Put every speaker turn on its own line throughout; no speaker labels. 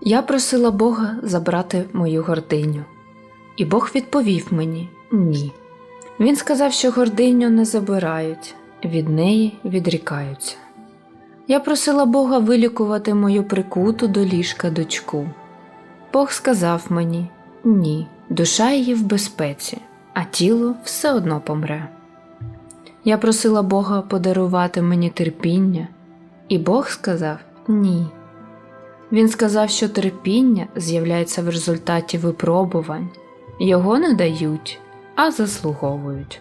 Я просила Бога забрати мою гординю, і Бог відповів мені ні. Він сказав, що гординю не забирають, від неї відрікаються. Я просила Бога вилікувати мою прикуту до ліжка дочку. Бог сказав мені ні, душа її в безпеці, а тіло все одно помре. Я просила Бога подарувати мені терпіння, і Бог сказав ні. Він сказав, що терпіння з'являється в результаті випробувань, його не дають, а заслуговують.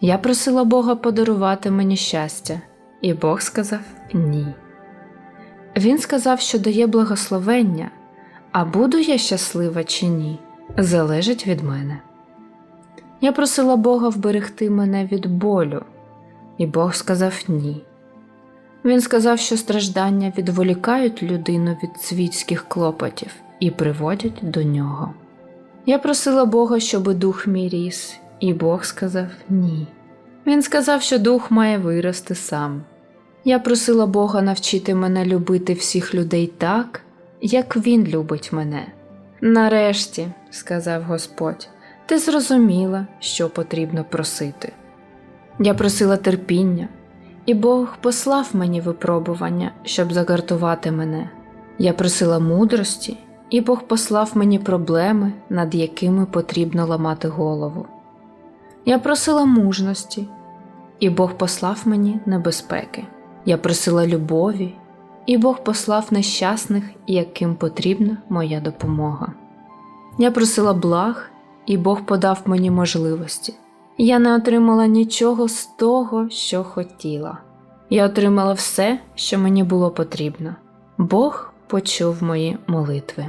Я просила Бога подарувати мені щастя, і Бог сказав ні. Він сказав, що дає благословення, а буду я щаслива чи ні, залежить від мене. Я просила Бога вберегти мене від болю, і Бог сказав ні. Він сказав, що страждання відволікають людину від світських клопотів і приводять до нього. Я просила Бога, щоби дух мій ріс, і Бог сказав ні. Він сказав, що дух має вирости сам. Я просила Бога навчити мене любити всіх людей так, як Він любить мене. Нарешті, сказав Господь, ти зрозуміла, що потрібно просити. Я просила терпіння, і Бог послав мені випробування, щоб загартувати мене. Я просила мудрості, і Бог послав мені проблеми, над якими потрібно ламати голову. Я просила мужності, і Бог послав мені небезпеки. Я просила любові, і Бог послав нещасних, яким потрібна моя допомога. Я просила благ, і Бог подав мені можливості. Я не отримала нічого з того, що хотіла. Я отримала все, що мені було потрібно. Бог почув мої молитви.